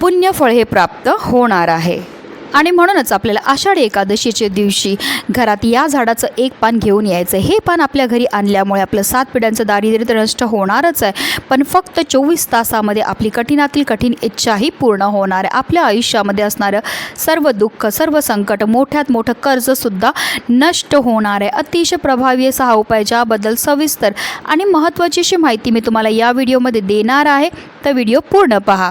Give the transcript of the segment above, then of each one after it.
पुण्यफळ हे प्राप्त होणार आहे. आणि म्हणूनच आपल्याला आषाढी एकादशीच्या दिवशी घरात या झाडाचं एक पान घेऊन यायचं. हे पान आपल्या घरी आणल्यामुळे आपलं सात पिढ्यांचं दारिद्र्य तर नष्ट होणारच आहे. पण फक्त चोवीस तासामध्ये आपली कठीणातील कठीण इच्छाही पूर्ण होणार आहे. आपल्या आयुष्यामध्ये असणारं सर्व दुःख सर्व संकट मोठ्यात मोठं कर्जसुद्धा नष्ट होणार आहे. अतिशय प्रभावी असा हा उपाय ज्याबद्दल सविस्तर आणि महत्त्वाची अशी माहिती मी तुम्हाला या व्हिडिओमध्ये देणार आहे. तर व्हिडिओ पूर्ण पहा.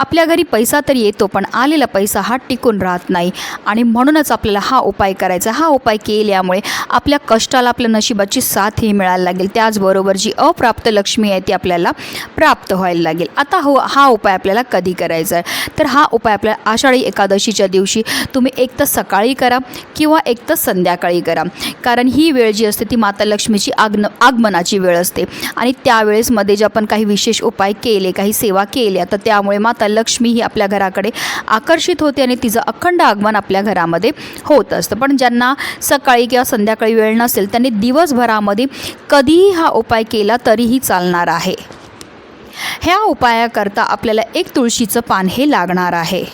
आपल्या घरी पैसा तर येतो पण आलेला पैसा हा टिकून राहत नाही. आणि म्हणूनच आपल्याला हा उपाय करायचा. हा उपाय केल्यामुळे आपल्या कष्टाला आपल्या नशिबाची साथ ही मिळायला लागेल. त्याचबरोबर जी अप्राप्त लक्ष्मी आहे ती आपल्याला प्राप्त व्हायला लागेल. आता हो हा उपाय आपल्याला कधी करायचा आहे? तर हा उपाय आपल्याला आषाढी एकादशीच्या दिवशी तुम्ही एक तर सकाळी करा किंवा एक तर संध्याकाळी करा. कारण ही वेळ जी असते ती माता लक्ष्मीची आग्न आगमनाची वेळ असते. आणि त्यावेळेस मध्ये जे आपण काही विशेष उपाय केले काही सेवा केल्या तर त्यामुळे माता लक्ष्मी ही आपल्या घराकडे आकर्षित होते आणि तिचं अखंड आगमन आपल्या घरामध्ये होत असतं. पण ज्यांना सकाळी किंवा संध्याकाळी वेळ नसेल त्यांनी दिवसभरामध्ये कधीही हा उपाय केला तरीही चालणार आहे. ह्या उपायाकरता आपल्याला एक तुळशीचं पान हे लागणार आहे.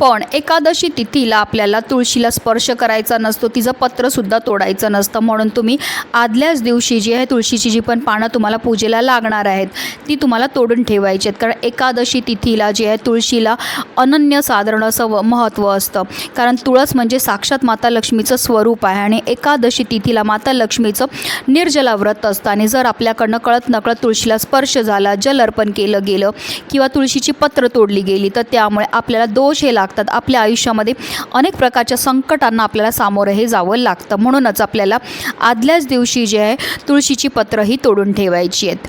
पण एकादशी तिथीला आपल्याला तुळशीला स्पर्श करायचा नसतो तिचं पत्रसुद्धा तोडायचं नसतं. म्हणून तुम्ही आदल्याच दिवशी जी आहे तुळशीची जी पण पानं तुम्हाला पूजेला लागणार आहेत ती तुम्हाला तोडून ठेवायची आहेत. कारण एकादशी तिथीला जी आहे तुळशीला अनन्य साधारण असं व महत्त्व असतं. कारण तुळस म्हणजे साक्षात माता लक्ष्मीचं स्वरूप आहे आणि एकादशी तिथीला माता लक्ष्मीचं निर्जला व्रत असतं. आणि जर आपल्याकडनं कळत नकळत तुळशीला स्पर्श झाला जल अर्पण केलं गेलं किंवा तुळशीची पत्र तोडली गेली तर त्यामुळे आपल्याला दोष हे लागतात आपल्या आयुष्यामध्ये. अनेक प्रकारच्या संकटांना आपल्याला सामोरं हे जावं लागतं. म्हणूनच आपल्याला आदल्याच दिवशी जे आहे तुळशीची पत्रं ही तोडून ठेवायची आहेत.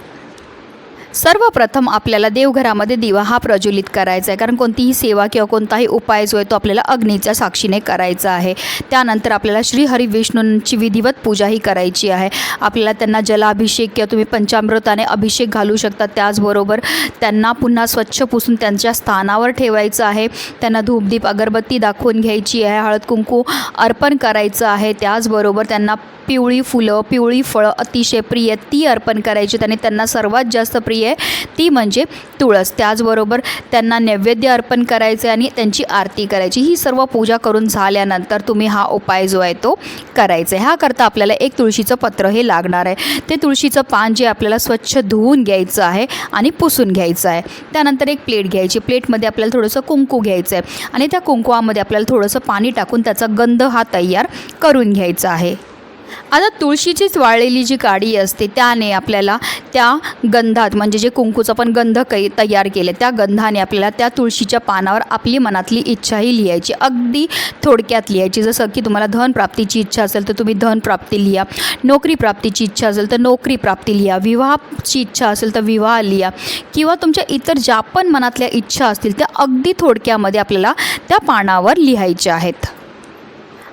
सर्वप्रथम आपल्याला देवघरामध्ये दिवा हा प्रज्वलित करायचा आहे. कारण कोणतीही सेवा किंवा कोणताही उपाय जो आहे तो आपल्याला अग्नीच्या साक्षीने करायचा आहे. त्यानंतर आपल्याला श्रीहरी विष्णूंची विधिवत पूजाही करायची आहे. आपल्याला त्यांना जलाभिषेक किंवा तुम्ही पंचामृताने अभिषेक घालू शकता. त्याचबरोबर त्यांना पुन्हा स्वच्छ पुसून त्यांच्या स्थानावर ठेवायचं आहे. त्यांना धूपदीप अगरबत्ती दाखवून घ्यायची आहे. हळद कुंकू अर्पण करायचं आहे. त्याचबरोबर त्यांना पिवळी फुलं पिवळी फळं अतिशय प्रिय ती अर्पण करायची. आणि त्यांना सर्वात जास्त प्रिय आहे. ती म्हणजे तुळस. त्याचबरोबर त्यांना नैवेद्य अर्पण करायचे आणि त्यांची आरती करायची. ही सर्व पूजा करून झाल्यानंतर तुम्ही हा उपाय जो आहे तो करायचा आहे ह्याकरता आपल्याला एक तुळशीचं पत्र हे लागणार आहे. ते तुळशीचं पान जे आपल्याला स्वच्छ धुवून घ्यायचं आहे आणि पुसून घ्यायचं आहे. त्यानंतर एक प्लेट घ्यायची. प्लेटमध्ये आपल्याला थोडंसं कुंकू घ्यायचं आहे आणि त्या कुंकुवामध्ये आपल्याला थोडंसं पाणी टाकून त्याचा गंध हा तयार करून घ्यायचा आहे. आता तुळशीचीच वाळलेली जी काडी असते त्याने आपल्याला त्या गंधात म्हणजे जे कुंकूचं पण गंध कै तयार केले त्या गंधाने आपल्याला त्या तुळशीच्या पानावर आपली मनातली इच्छाही लिहायची. अगदी थोडक्यात लिहायची. जसं की तुम्हाला धन प्राप्तीची इच्छा असेल तर तुम्ही धन प्राप्ती लिहा. नोकरी प्राप्तीची इच्छा असेल तर नोकरी प्राप्ती लिहा. विवाहाची इच्छा असेल तर विवाह लिहा. किंवा तुमच्या इतर ज्या पण मनातल्या इच्छा असतील त्या अगदी थोडक्यामध्ये आपल्याला त्या पानावर लिहायच्या आहेत.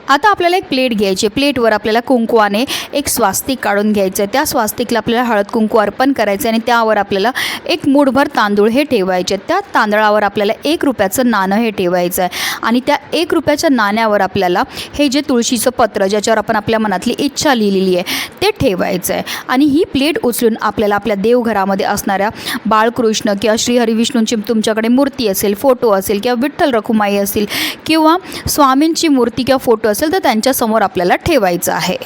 आता आपल्याला एक प्लेट घ्यायची प्लेटवर आपल्याला कुंकवाने एक स्वास्तिक काढून घ्यायचं आहे. त्या स्वास्तिकला आपल्याला हळद कुंकू अर्पण करायचं आहे आणि त्यावर आपल्याला एक मूठभर तांदूळ हे ठेवायचे त्या तांदळावर आपल्याला एक रुपयाचं नाणं हे ठेवायचं आहे. आणि त्या एक रुपयाच्या नाण्यावर आपल्याला हे जे तुळशीचं पत्र ज्याच्यावर आपण आपल्या मनातली इच्छा लिहिलेली आहे ते ठेवायचं आहे. आणि ही प्लेट उचलून आपल्याला आपल्या देवघरामध्ये असणाऱ्या बाळकृष्ण किंवा श्रीहरिविष्णूंची तुमच्याकडे मूर्ती असेल फोटो असेल किंवा विठ्ठल रखुमाई असेल किंवा स्वामींची मूर्ती किंवा फोटो असेल तर त्यांच्यासमोर आपल्याला ठेवायचं आहे.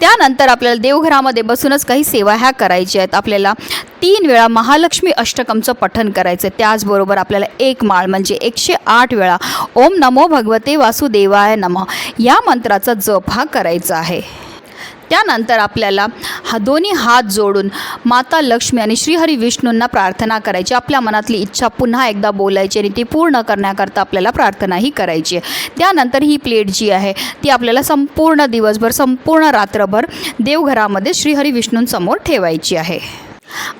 त्यानंतर आपल्याला देवघरामध्ये बसूनच काही सेवा ह्या करायच्या आहेत. आपल्याला तीन वेळा महालक्ष्मी अष्टकमचं पठन करायचं आहे त्याचबरोबर आपल्याला एक माळ म्हणजे एकशे आठ वेळा ओम नमो भगवते वासुदेवाय नम या मंत्राचा जप हा करायचा आहे. त्यानंतर आपल्याला हा दोन्ही हात जोडून माता लक्ष्मी आणि श्रीहरी विष्णूंना प्रार्थना करायची. आपल्या मनातली इच्छा पुन्हा एकदा बोलायची आणि ती पूर्ण करण्याकरता आपल्याला प्रार्थनाही करायची आहे. त्यानंतर ही प्लेट जी आहे ती आपल्याला संपूर्ण दिवसभर संपूर्ण रात्रभर देवघरामध्ये श्रीहरी विष्णूंसमोर ठेवायची आहे.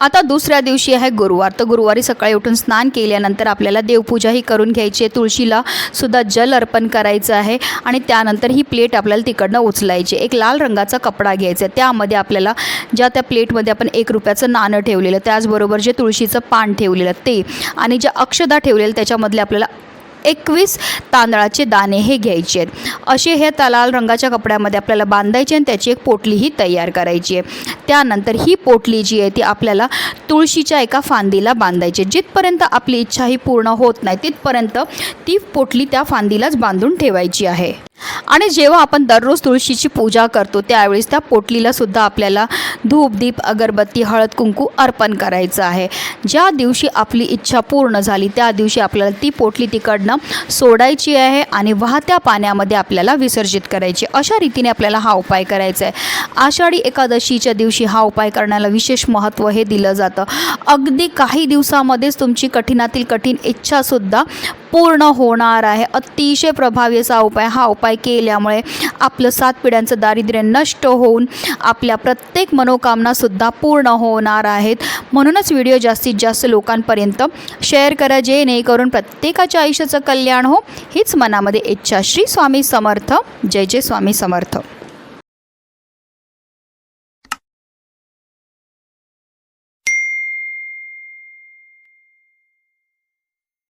आता दुसऱ्या दिवशी आहे गुरुवार. तर गुरुवारी सकाळी उठून स्नान केल्यानंतर आपल्याला देवपूजाही करून घ्यायची आहे. तुळशीला सुद्धा जल अर्पण करायचं आहे आणि त्यानंतर ही प्लेट आपल्याला तिकडनं उचलायची एक लाल रंगाचा कपडा घ्यायचा आहे. त्यामध्ये आपल्याला ज्या त्या प्लेटमध्ये आपण एक रुपयाचं नाणं ठेवलेलं त्याचबरोबर जे तुळशीचं पान ठेवलेलं ते आणि ज्या अक्षदा ठेवलेलं त्याच्यामधले आपल्याला एकवीस तांदळाचे दाणे हे घ्यायचे आहेत. असे हे तलाल लाल रंगाच्या कपड्यामध्ये आपल्याला बांधायचे आणि त्याची एक पोटलीही तयार करायची आहे. त्यानंतर ही पोटली जी आहे ती आपल्याला तुळशीच्या एका फांदीला बांधायची जिथपर्यंत आपली इच्छा ही पूर्ण होत नाही तिथपर्यंत ती पोटली त्या फांदीलाच बांधून ठेवायची आहे. आणि जेव्हा आपण दररोज तुळशीची पूजा करतो त्यावेळेस त्या पोटलीला सुद्धा आपल्याला धूप दीप अगरबत्ती हळद कुंकू अर्पण करायचं आहे. ज्या दिवशी आपली इच्छा पूर्ण झाली त्या दिवशी आपल्याला ती पोटली तिकडनं सोडायची आहे आणि वाहत्या पाण्यामध्ये आपल्याला विसर्जित करायची. अशा रीतीने आपल्याला हा उपाय करायचा आहे. आषाढी एकादशीच्या दिवशी हा उपाय करण्याला विशेष महत्त्व हे दिलं जातं. अगदी काही दिवसामध्येच तुमची कठीणातील कठीण इच्छासुद्धा पूर्ण होणार आहे. अतिशय प्रभावी असा उपाय हा उपाय उपाय केल्यामुळे आपलं सात पिढ्यांचं दारिद्र्य नष्ट होऊन आपल्या प्रत्येक मनोकामनासुद्धा पूर्ण होणार आहेत. म्हणूनच व्हिडिओ जास्तीत जास्त लोकांपर्यंत शेअर करा जेणेकरून प्रत्येकाच्या आयुष्याचं कल्याण हो. हीच मनामध्ये इच्छा. श्री स्वामी समर्थ. जय जय स्वामी समर्थ.